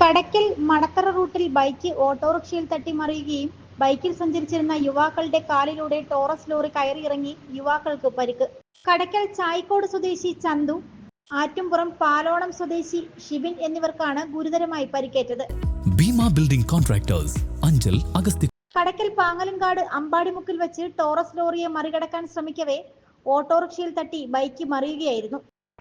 കടയ്ക്കൽ മടത്തറ റൂട്ടിൽ ബൈക്ക് ഓട്ടോറിക്ഷയിൽ തട്ടി മറിയുകയും ബൈക്കിൽ സഞ്ചരിച്ചിരുന്ന യുവാക്കളുടെ കാലിലൂടെ ടോറസ് ലോറി കയറിയിറങ്ങി യുവാക്കൾക്ക് പരിക്ക്. കടക്കൽ ചായിക്കോട് സ്വദേശി ചന്തു ആറ്റുംപുറം പാലോളം സ്വദേശി ഷിബിൻ എന്നിവർക്കാണ് ഗുരുതരമായി പരിക്കേറ്റത്. ഭീമ ബിൽഡിംഗ് കോൺട്രാക്ടേഴ്സ് അഞ്ചൽ അഗസ്തി കടയ്ക്കൽ പാങ്ങലങ്കാട് അമ്പാടിമുക്കിൽ വെച്ച് ടോറസ് ലോറിയെ മറികടക്കാൻ ശ്രമിക്കവേ ഓട്ടോറിക്ഷയിൽ തട്ടി ബൈക്ക് മറിയുകയായിരുന്നു.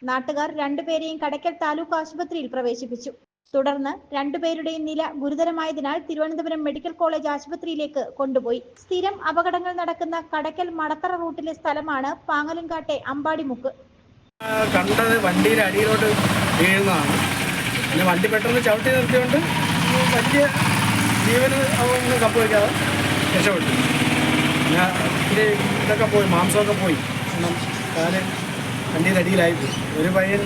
നാട്ടുകാർ രണ്ടുപേരെയും കടക്കൽ താലൂക്ക് ആശുപത്രിയിൽ പ്രവേശിപ്പിച്ചു. തുടർന്ന് രണ്ടുപേരുടെയും നില ഗുരുതരമായതിനാൽ തിരുവനന്തപുരം മെഡിക്കൽ കോളേജ് ആശുപത്രിയിലേക്ക് കൊണ്ടുപോയി. സ്ഥിരം അപകടങ്ങൾ നടക്കുന്ന കടക്കൽ മടത്തറ റൂട്ടിലെ സ്ഥലമാണ് പാങ്ങലങ്കാട്ടെ അമ്പാടിമുക്ക്. കണ്ടത് വണ്ടിയുടെ അടിയിലോട്ട് വീഴുന്നതാണ്. പിന്നെ വണ്ടി പെട്ടെന്ന് ചവിട്ടി നിർത്തിയോണ്ട് വലിയ ജീവന് ഒന്നും സംഭവിക്കാതെ രക്ഷപ്പെട്ടു. പിന്നെ ഇതൊക്കെ പോയി മാംസമൊക്കെ പോയി. കാൽ വണ്ടിയുടെ അടിയിലായിപ്പോയി ഒരു പയ്യൻ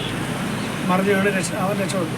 മറിഞ്ഞു വീണ് രക്ഷ അവൻ രക്ഷപ്പെട്ടു.